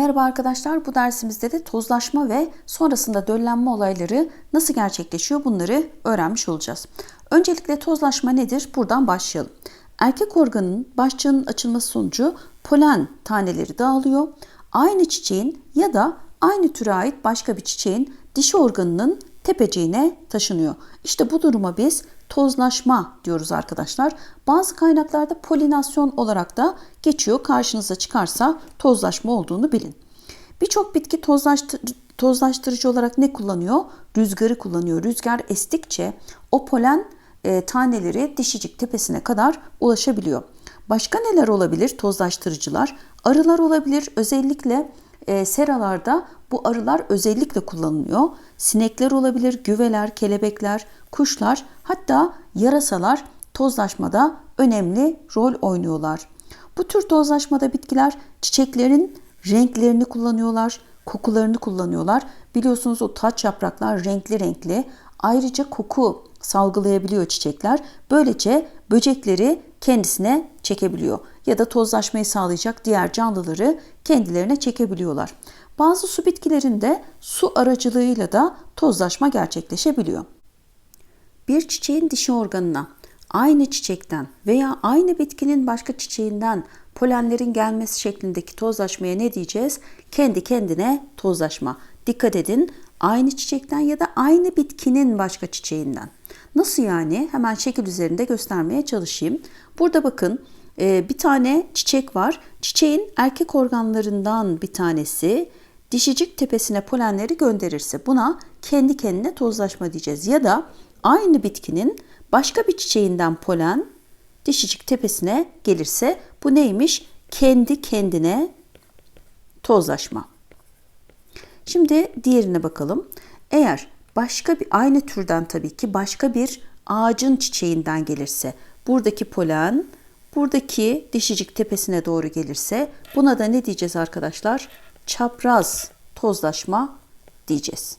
Merhaba arkadaşlar, bu dersimizde de tozlaşma ve sonrasında döllenme olayları nasıl gerçekleşiyor bunları öğrenmiş olacağız. Öncelikle tozlaşma nedir? Buradan başlayalım. Erkek organının başçığının açılması sonucu polen taneleri dağılıyor. Aynı çiçeğin ya da aynı türe ait başka bir çiçeğin dişi organının tepeciğine taşınıyor. İşte bu duruma biz tozlaşma diyoruz arkadaşlar. Bazı kaynaklarda polinasyon olarak da geçiyor. Karşınıza çıkarsa tozlaşma olduğunu bilin. Birçok bitki tozlaştır tozlaştırıcı olarak ne kullanıyor? Rüzgarı kullanıyor. Rüzgar estikçe o polen e, taneleri dişicik tepesine kadar ulaşabiliyor. Başka neler olabilir tozlaştırıcılar? Arılar olabilir. Özellikle e, seralarda bu arılar özellikle kullanılıyor. Sinekler olabilir, güveler, kelebekler, kuşlar hatta yarasalar tozlaşmada önemli rol oynuyorlar. Bu tür tozlaşmada bitkiler çiçeklerin renklerini kullanıyorlar, kokularını kullanıyorlar. Biliyorsunuz o taç yapraklar renkli renkli. Ayrıca koku salgılayabiliyor çiçekler. Böylece böcekleri kendisine çekebiliyor ya da tozlaşmayı sağlayacak diğer canlıları kendilerine çekebiliyorlar. Bazı su bitkilerinde su aracılığıyla da tozlaşma gerçekleşebiliyor. Bir çiçeğin dişi organına aynı çiçekten veya aynı bitkinin başka çiçeğinden polenlerin gelmesi şeklindeki tozlaşmaya ne diyeceğiz? Kendi kendine tozlaşma. Dikkat edin aynı çiçekten ya da aynı bitkinin başka çiçeğinden. Nasıl yani? Hemen şekil üzerinde göstermeye çalışayım. Burada bakın e, bir tane çiçek var. Çiçeğin erkek organlarından bir tanesi dişicik tepesine polenleri gönderirse buna kendi kendine tozlaşma diyeceğiz. Ya da aynı bitkinin başka bir çiçeğinden polen dişicik tepesine gelirse bu neymiş? Kendi kendine tozlaşma. Şimdi diğerine bakalım. Eğer başka bir aynı türden tabii ki başka bir ağacın çiçeğinden gelirse buradaki polen buradaki dişicik tepesine doğru gelirse buna da ne diyeceğiz arkadaşlar? Çapraz tozlaşma diyeceğiz.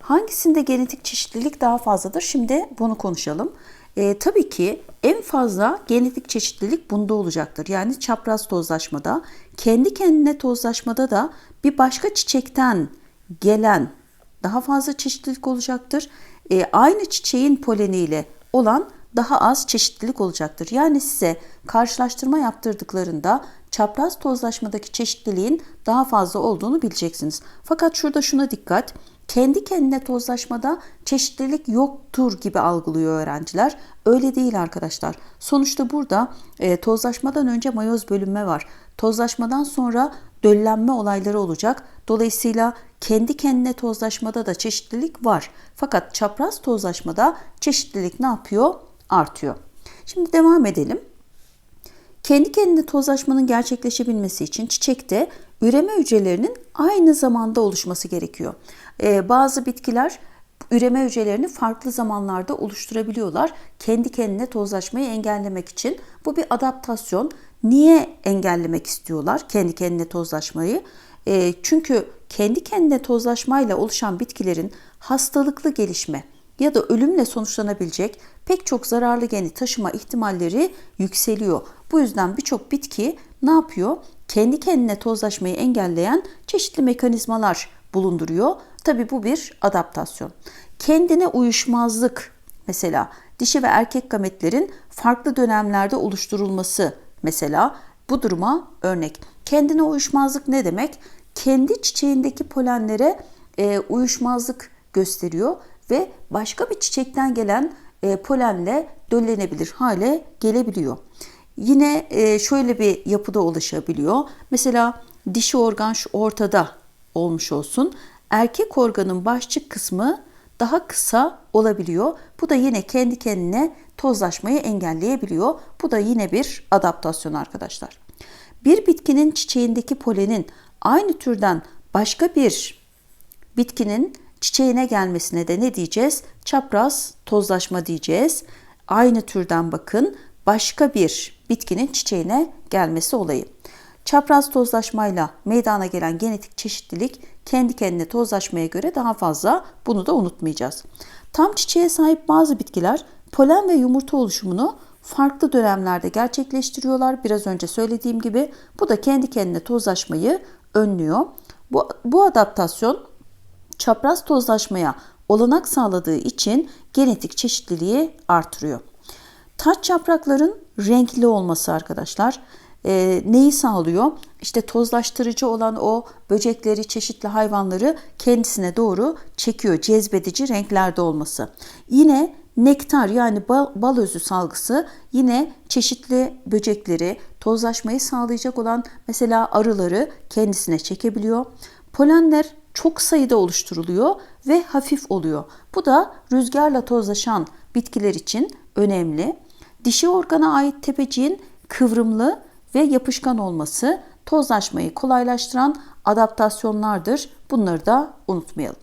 Hangisinde genetik çeşitlilik daha fazladır? Şimdi bunu konuşalım. E, tabii ki en fazla genetik çeşitlilik bunda olacaktır. Yani çapraz tozlaşmada, kendi kendine tozlaşmada da bir başka çiçekten gelen daha fazla çeşitlilik olacaktır. E, aynı çiçeğin poleniyle olan daha az çeşitlilik olacaktır. Yani size karşılaştırma yaptırdıklarında çapraz tozlaşmadaki çeşitliliğin daha fazla olduğunu bileceksiniz. Fakat şurada şuna dikkat. Kendi kendine tozlaşmada çeşitlilik yoktur gibi algılıyor öğrenciler. Öyle değil arkadaşlar. Sonuçta burada e, tozlaşmadan önce mayoz bölünme var. Tozlaşmadan sonra döllenme olayları olacak. Dolayısıyla kendi kendine tozlaşmada da çeşitlilik var. Fakat çapraz tozlaşmada çeşitlilik ne yapıyor? Artıyor. Şimdi devam edelim. Kendi kendine tozlaşmanın gerçekleşebilmesi için çiçekte üreme hücrelerinin aynı zamanda oluşması gerekiyor. Ee, bazı bitkiler üreme hücrelerini farklı zamanlarda oluşturabiliyorlar. Kendi kendine tozlaşmayı engellemek için. Bu bir adaptasyon. Niye engellemek istiyorlar kendi kendine tozlaşmayı? E, çünkü kendi kendine tozlaşmayla oluşan bitkilerin hastalıklı gelişme ya da ölümle sonuçlanabilecek pek çok zararlı geni taşıma ihtimalleri yükseliyor. Bu yüzden birçok bitki ne yapıyor? Kendi kendine tozlaşmayı engelleyen çeşitli mekanizmalar bulunduruyor. Tabi bu bir adaptasyon. Kendine uyuşmazlık mesela dişi ve erkek gametlerin farklı dönemlerde oluşturulması mesela bu duruma örnek. Kendine uyuşmazlık ne demek? Kendi çiçeğindeki polenlere e, uyuşmazlık gösteriyor ve başka bir çiçekten gelen e, polenle döllenebilir hale gelebiliyor. Yine e, şöyle bir yapıda oluşabiliyor. Mesela dişi organ şu ortada olmuş olsun. Erkek organın başçık kısmı daha kısa olabiliyor. Bu da yine kendi kendine tozlaşmayı engelleyebiliyor. Bu da yine bir adaptasyon arkadaşlar. Bir bitkinin çiçeğindeki polenin aynı türden başka bir bitkinin çiçeğine gelmesine de ne diyeceğiz? Çapraz tozlaşma diyeceğiz. Aynı türden bakın başka bir bitkinin çiçeğine gelmesi olayı. Çapraz tozlaşmayla meydana gelen genetik çeşitlilik kendi kendine tozlaşmaya göre daha fazla. Bunu da unutmayacağız. Tam çiçeğe sahip bazı bitkiler polen ve yumurta oluşumunu farklı dönemlerde gerçekleştiriyorlar. Biraz önce söylediğim gibi bu da kendi kendine tozlaşmayı önlüyor. Bu, bu adaptasyon çapraz tozlaşmaya olanak sağladığı için genetik çeşitliliği artırıyor. Taç yaprakların renkli olması arkadaşlar e, neyi sağlıyor? İşte tozlaştırıcı olan o böcekleri, çeşitli hayvanları kendisine doğru çekiyor. Cezbedici renklerde olması. Yine nektar yani bal, bal özü salgısı yine çeşitli böcekleri, tozlaşmayı sağlayacak olan mesela arıları kendisine çekebiliyor. Polenler çok sayıda oluşturuluyor ve hafif oluyor. Bu da rüzgarla tozlaşan bitkiler için önemli. Dişi organa ait tepeciğin kıvrımlı ve yapışkan olması tozlaşmayı kolaylaştıran adaptasyonlardır. Bunları da unutmayalım.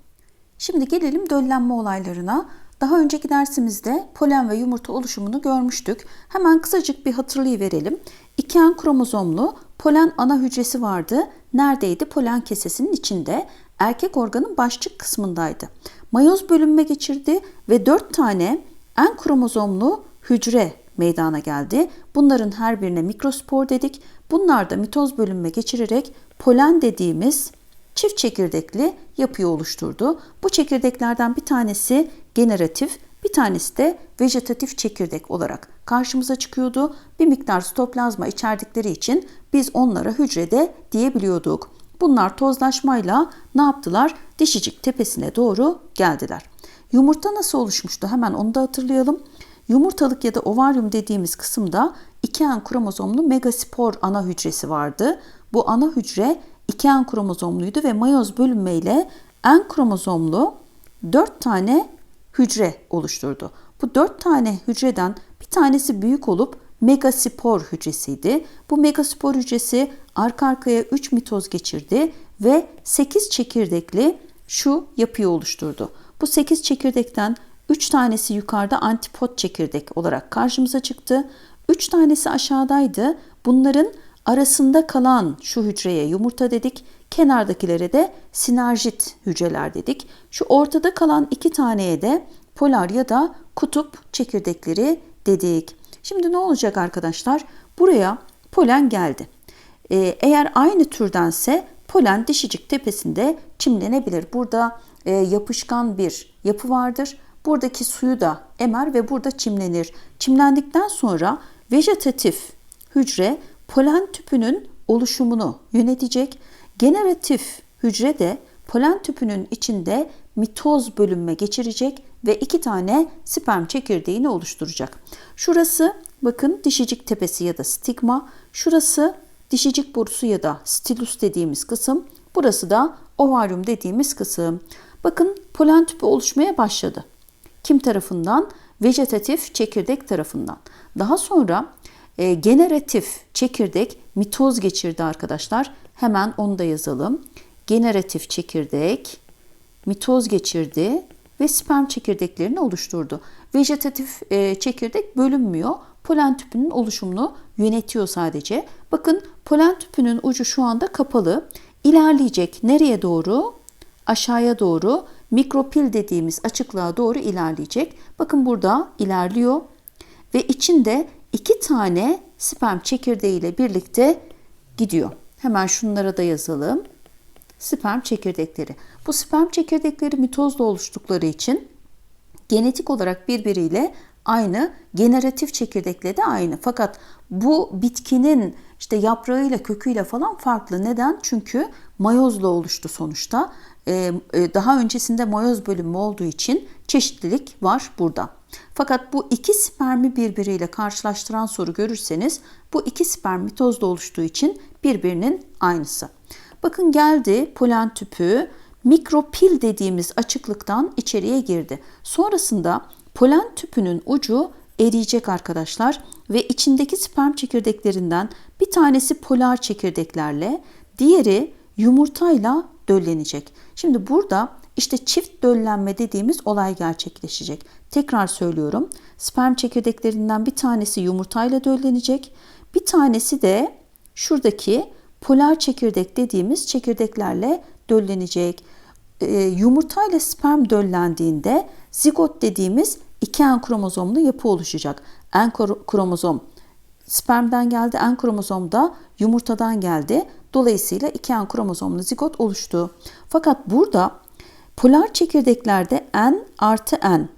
Şimdi gelelim döllenme olaylarına. Daha önceki dersimizde polen ve yumurta oluşumunu görmüştük. Hemen kısacık bir hatırlayıverelim. İki en kromozomlu polen ana hücresi vardı. Neredeydi? Polen kesesinin içinde. Erkek organın başçık kısmındaydı. Mayoz bölünme geçirdi ve 4 tane en kromozomlu hücre meydana geldi. Bunların her birine mikrospor dedik. Bunlar da mitoz bölünme geçirerek polen dediğimiz çift çekirdekli yapıyı oluşturdu. Bu çekirdeklerden bir tanesi generatif, bir tanesi de vejetatif çekirdek olarak karşımıza çıkıyordu. Bir miktar stoplazma içerdikleri için biz onlara hücrede diyebiliyorduk. Bunlar tozlaşmayla ne yaptılar? Dişicik tepesine doğru geldiler. Yumurta nasıl oluşmuştu? Hemen onu da hatırlayalım. Yumurtalık ya da ovaryum dediğimiz kısımda iki en kromozomlu megaspor ana hücresi vardı. Bu ana hücre iki en kromozomluydu ve mayoz bölünmeyle en kromozomlu 4 tane hücre oluşturdu. Bu 4 tane hücreden bir tanesi büyük olup megaspor hücresiydi. Bu megaspor hücresi arka arkaya 3 mitoz geçirdi ve 8 çekirdekli şu yapıyı oluşturdu. Bu 8 çekirdekten 3 tanesi yukarıda antipod çekirdek olarak karşımıza çıktı. 3 tanesi aşağıdaydı. Bunların arasında kalan şu hücreye yumurta dedik. Kenardakilere de sinerjit hücreler dedik. Şu ortada kalan iki taneye de polar ya da kutup çekirdekleri dedik. Şimdi ne olacak arkadaşlar? Buraya polen geldi. Ee, eğer aynı türdense polen dişicik tepesinde çimlenebilir. Burada e, yapışkan bir yapı vardır. Buradaki suyu da emer ve burada çimlenir. Çimlendikten sonra vejetatif hücre polen tüpünün oluşumunu yönetecek. Generatif hücre de polen tüpünün içinde mitoz bölünme geçirecek ve iki tane sperm çekirdeğini oluşturacak. Şurası bakın dişicik tepesi ya da stigma. Şurası dişicik borusu ya da stilus dediğimiz kısım. Burası da ovaryum dediğimiz kısım. Bakın polen tüpü oluşmaya başladı. Kim tarafından? Vejetatif çekirdek tarafından. Daha sonra e, generatif çekirdek mitoz geçirdi arkadaşlar. Hemen onu da yazalım. Generatif çekirdek mitoz geçirdi ve sperm çekirdeklerini oluşturdu. Vejetatif e, çekirdek bölünmüyor. Polen tüpünün oluşumunu yönetiyor sadece. Bakın polen tüpünün ucu şu anda kapalı. İlerleyecek nereye doğru? Aşağıya doğru mikropil dediğimiz açıklığa doğru ilerleyecek. Bakın burada ilerliyor ve içinde iki tane sperm çekirdeği ile birlikte gidiyor. Hemen şunlara da yazalım. Sperm çekirdekleri. Bu sperm çekirdekleri mitozla oluştukları için genetik olarak birbiriyle aynı, generatif çekirdekle de aynı. Fakat bu bitkinin işte yaprağıyla, köküyle falan farklı. Neden? Çünkü mayozla oluştu sonuçta. Ee, e, daha öncesinde mayoz bölümü olduğu için çeşitlilik var burada. Fakat bu iki spermi birbiriyle karşılaştıran soru görürseniz bu iki sperm mitozda oluştuğu için birbirinin aynısı. Bakın geldi polen tüpü mikropil dediğimiz açıklıktan içeriye girdi. Sonrasında polen tüpünün ucu eriyecek arkadaşlar ve içindeki sperm çekirdeklerinden bir tanesi polar çekirdeklerle, diğeri yumurtayla döllenecek. Şimdi burada işte çift döllenme dediğimiz olay gerçekleşecek. Tekrar söylüyorum. Sperm çekirdeklerinden bir tanesi yumurtayla döllenecek. Bir tanesi de şuradaki polar çekirdek dediğimiz çekirdeklerle döllenecek. E, yumurtayla sperm döllendiğinde zigot dediğimiz iki en kromozomlu yapı oluşacak. en kro- kromozom spermden geldi. En kromozom da yumurtadan geldi. Dolayısıyla iki en kromozomlu zigot oluştu. Fakat burada polar çekirdeklerde N artı N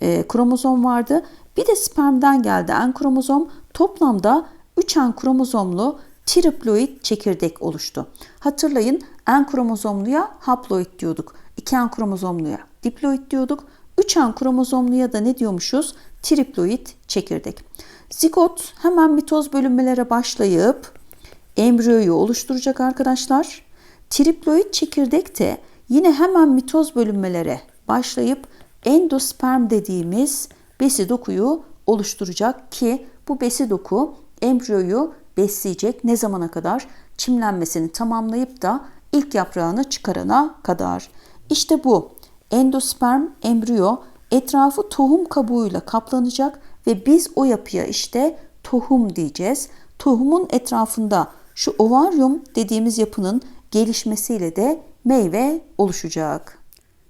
e, kromozom vardı. Bir de spermden geldi en kromozom. Toplamda 3 en kromozomlu triploid çekirdek oluştu. Hatırlayın en kromozomluya haploid diyorduk. 2 en kromozomluya diploid diyorduk. 3 en kromozomluya da ne diyormuşuz? Triploid çekirdek. Zigot hemen mitoz bölünmelere başlayıp embriyoyu oluşturacak arkadaşlar. Triploid çekirdek de yine hemen mitoz bölünmelere başlayıp endosperm dediğimiz besi dokuyu oluşturacak ki bu besi doku embriyoyu besleyecek ne zamana kadar? Çimlenmesini tamamlayıp da ilk yaprağını çıkarana kadar. İşte bu endosperm embriyo etrafı tohum kabuğuyla kaplanacak ve biz o yapıya işte tohum diyeceğiz. Tohumun etrafında şu ovaryum dediğimiz yapının gelişmesiyle de meyve oluşacak.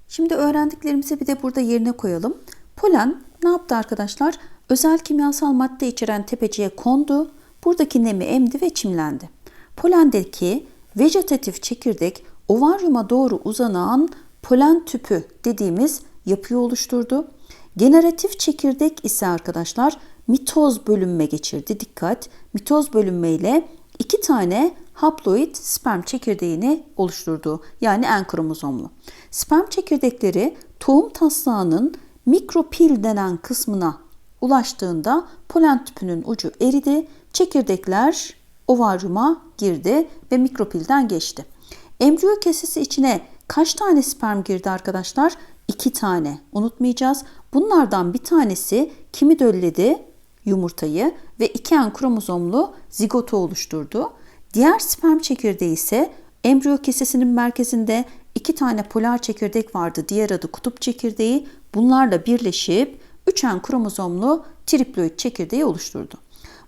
Şimdi öğrendiklerimizi bir de burada yerine koyalım. Polen ne yaptı arkadaşlar? Özel kimyasal madde içeren tepeciye kondu. Buradaki nemi emdi ve çimlendi. Polendeki vejetatif çekirdek ovaryuma doğru uzanan polen tüpü dediğimiz yapıyı oluşturdu. Generatif çekirdek ise arkadaşlar mitoz bölünme geçirdi. Dikkat! Mitoz bölünme ile iki tane haploid sperm çekirdeğini oluşturdu. Yani en kromozomlu. Sperm çekirdekleri tohum taslağının mikropil denen kısmına ulaştığında polen tüpünün ucu eridi. Çekirdekler ovaryuma girdi ve mikropilden geçti. Embriyo kesesi içine kaç tane sperm girdi arkadaşlar? İki tane. Unutmayacağız. Bunlardan bir tanesi kimi dölledi? Yumurtayı ve iki en kromozomlu zigotu oluşturdu. Diğer sperm çekirdeği ise embriyo kesesinin merkezinde iki tane polar çekirdek vardı. Diğer adı kutup çekirdeği. Bunlarla birleşip üçen kromozomlu triploid çekirdeği oluşturdu.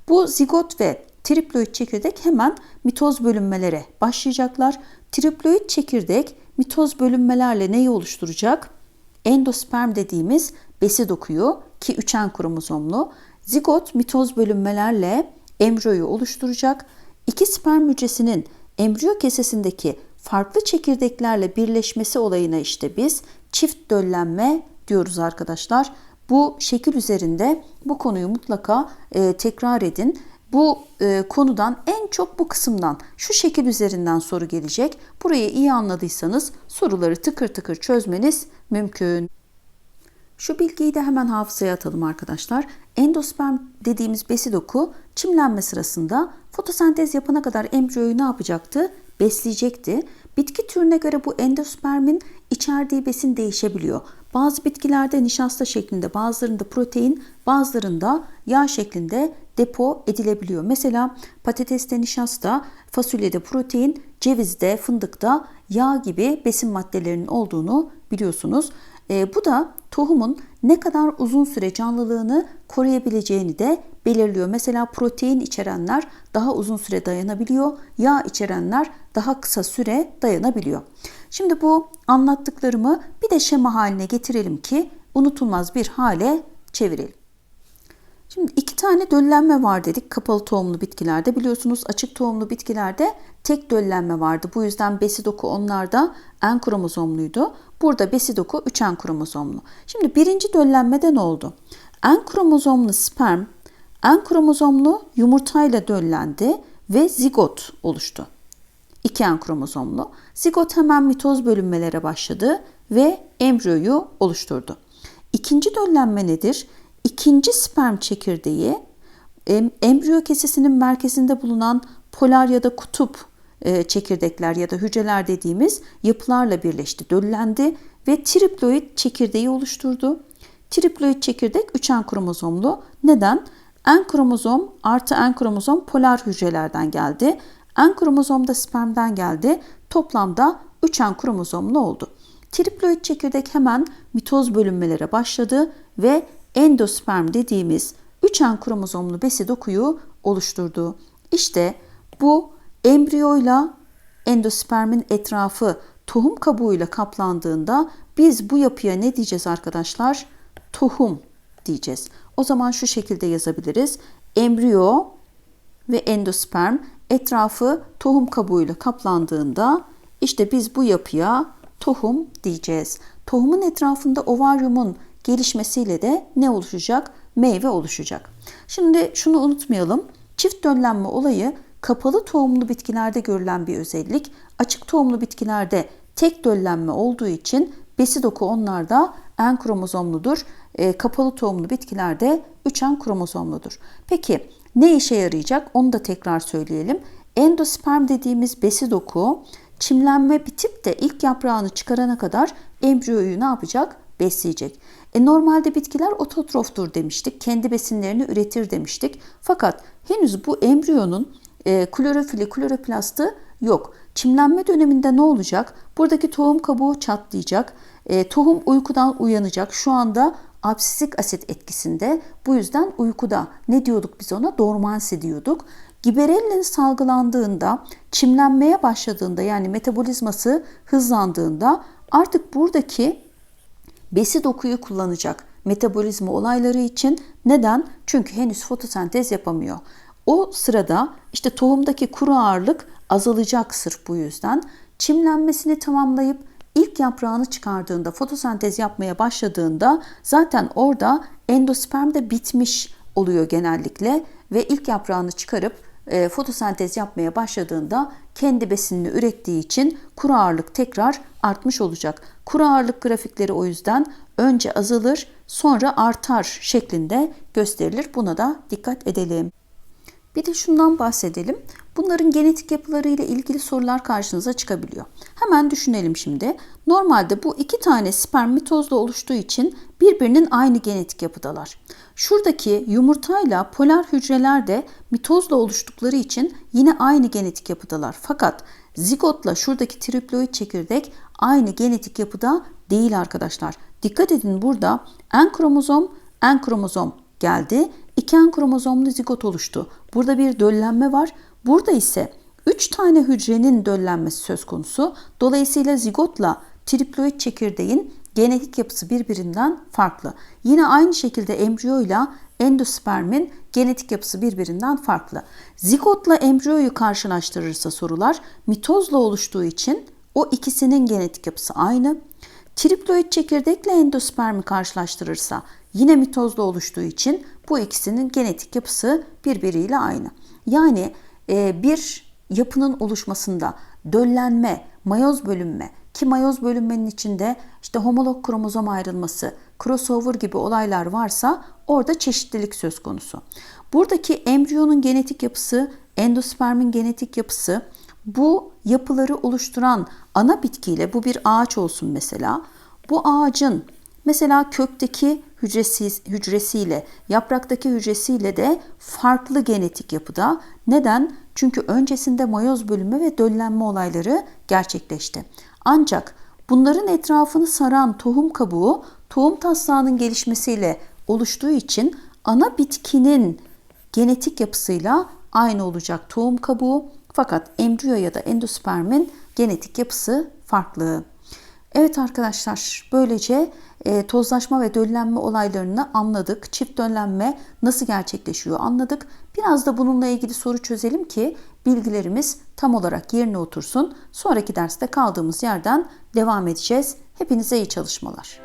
Bu zigot ve triploid çekirdek hemen mitoz bölünmelere başlayacaklar. Triploid çekirdek mitoz bölünmelerle neyi oluşturacak? Endosperm dediğimiz besi dokuyu ki üçen kromozomlu. Zigot mitoz bölünmelerle embriyoyu oluşturacak. İki sperm hücresinin embriyo kesesindeki farklı çekirdeklerle birleşmesi olayına işte biz çift döllenme diyoruz arkadaşlar. Bu şekil üzerinde bu konuyu mutlaka e, tekrar edin. Bu e, konudan en çok bu kısımdan şu şekil üzerinden soru gelecek. Burayı iyi anladıysanız soruları tıkır tıkır çözmeniz mümkün. Şu bilgiyi de hemen hafızaya atalım arkadaşlar. Endosperm dediğimiz besi doku çimlenme sırasında fotosentez yapana kadar embriyoyu ne yapacaktı? Besleyecekti. Bitki türüne göre bu endospermin içerdiği besin değişebiliyor. Bazı bitkilerde nişasta şeklinde, bazılarında protein, bazılarında yağ şeklinde depo edilebiliyor. Mesela patateste nişasta, fasulyede protein, cevizde, fındıkta yağ gibi besin maddelerinin olduğunu biliyorsunuz. E, bu da tohumun ne kadar uzun süre canlılığını koruyabileceğini de belirliyor. Mesela protein içerenler daha uzun süre dayanabiliyor, yağ içerenler daha kısa süre dayanabiliyor. Şimdi bu anlattıklarımı bir de şema haline getirelim ki unutulmaz bir hale çevirelim. Şimdi iki tane döllenme var dedik kapalı tohumlu bitkilerde. Biliyorsunuz açık tohumlu bitkilerde tek döllenme vardı. Bu yüzden besi doku onlarda en kromozomluydu. Burada besi doku 3 en kromozomlu. Şimdi birinci döllenmede ne oldu? En kromozomlu sperm en kromozomlu yumurtayla döllendi ve zigot oluştu. İki en kromozomlu. Zigot hemen mitoz bölünmelere başladı ve embriyoyu oluşturdu. İkinci döllenme nedir? İkinci sperm çekirdeği embriyo kesesinin merkezinde bulunan polar ya da kutup çekirdekler ya da hücreler dediğimiz yapılarla birleşti, döllendi ve triploid çekirdeği oluşturdu. Triploid çekirdek üçen kromozomlu. Neden? En kromozom artı en kromozom polar hücrelerden geldi. En kromozom da spermden geldi. Toplamda 3 en kromozomlu oldu. Triploid çekirdek hemen mitoz bölünmelere başladı ve endosperm dediğimiz 3 en kromozomlu besi dokuyu oluşturdu. İşte bu embriyoyla endospermin etrafı tohum kabuğuyla kaplandığında biz bu yapıya ne diyeceğiz arkadaşlar? Tohum diyeceğiz. O zaman şu şekilde yazabiliriz. Embriyo ve endosperm etrafı tohum kabuğuyla kaplandığında işte biz bu yapıya tohum diyeceğiz. Tohumun etrafında ovaryumun gelişmesiyle de ne oluşacak? Meyve oluşacak. Şimdi şunu unutmayalım. Çift döllenme olayı kapalı tohumlu bitkilerde görülen bir özellik. Açık tohumlu bitkilerde tek döllenme olduğu için besi doku onlarda en kromozomludur. E, kapalı tohumlu bitkilerde 3 en kromozomludur. Peki ne işe yarayacak? Onu da tekrar söyleyelim. Endosperm dediğimiz besi doku çimlenme bitip de ilk yaprağını çıkarana kadar embriyoyu ne yapacak? Besleyecek. E normalde bitkiler ototroftur demiştik. Kendi besinlerini üretir demiştik. Fakat henüz bu embriyonun e, klorofili, kloroplastı yok. Çimlenme döneminde ne olacak? Buradaki tohum kabuğu çatlayacak. E, tohum uykudan uyanacak. Şu anda absisik asit etkisinde. Bu yüzden uykuda ne diyorduk biz ona? Dormansi diyorduk. Giberellin salgılandığında, çimlenmeye başladığında yani metabolizması hızlandığında artık buradaki besi dokuyu kullanacak metabolizma olayları için. Neden? Çünkü henüz fotosentez yapamıyor. O sırada işte tohumdaki kuru ağırlık azalacak sırf bu yüzden. Çimlenmesini tamamlayıp ilk yaprağını çıkardığında, fotosentez yapmaya başladığında zaten orada endosperm de bitmiş oluyor genellikle ve ilk yaprağını çıkarıp e, fotosentez yapmaya başladığında kendi besinini ürettiği için kuru ağırlık tekrar artmış olacak. Kuru ağırlık grafikleri o yüzden önce azalır sonra artar şeklinde gösterilir. Buna da dikkat edelim. Bir de şundan bahsedelim. Bunların genetik yapıları ile ilgili sorular karşınıza çıkabiliyor. Hemen düşünelim şimdi. Normalde bu iki tane sperm mitozla oluştuğu için birbirinin aynı genetik yapıdalar. Şuradaki yumurtayla polar hücreler de mitozla oluştukları için yine aynı genetik yapıdalar. Fakat zigotla şuradaki triploid çekirdek aynı genetik yapıda değil arkadaşlar. Dikkat edin burada en kromozom en kromozom geldi. İki en kromozomlu zigot oluştu. Burada bir döllenme var. Burada ise 3 tane hücrenin döllenmesi söz konusu. Dolayısıyla zigotla triploid çekirdeğin genetik yapısı birbirinden farklı. Yine aynı şekilde embriyoyla endospermin genetik yapısı birbirinden farklı. Zigotla embriyoyu karşılaştırırsa sorular mitozla oluştuğu için o ikisinin genetik yapısı aynı. Triploid çekirdekle endospermi karşılaştırırsa yine mitozla oluştuğu için bu ikisinin genetik yapısı birbiriyle aynı. Yani e, bir yapının oluşmasında döllenme, mayoz bölünme ki mayoz bölünmenin içinde işte homolog kromozom ayrılması, crossover gibi olaylar varsa orada çeşitlilik söz konusu. Buradaki embriyonun genetik yapısı, endospermin genetik yapısı bu yapıları oluşturan ana bitkiyle bu bir ağaç olsun mesela. Bu ağacın mesela kökteki hücresi, hücresiyle, yapraktaki hücresiyle de farklı genetik yapıda. Neden? Çünkü öncesinde mayoz bölünme ve döllenme olayları gerçekleşti. Ancak bunların etrafını saran tohum kabuğu tohum taslağının gelişmesiyle oluştuğu için ana bitkinin genetik yapısıyla aynı olacak tohum kabuğu fakat embriyo ya da endospermin genetik yapısı farklı. Evet arkadaşlar böylece e, tozlaşma ve döllenme olaylarını anladık. Çift döllenme nasıl gerçekleşiyor anladık. Biraz da bununla ilgili soru çözelim ki bilgilerimiz tam olarak yerine otursun. Sonraki derste kaldığımız yerden devam edeceğiz. Hepinize iyi çalışmalar.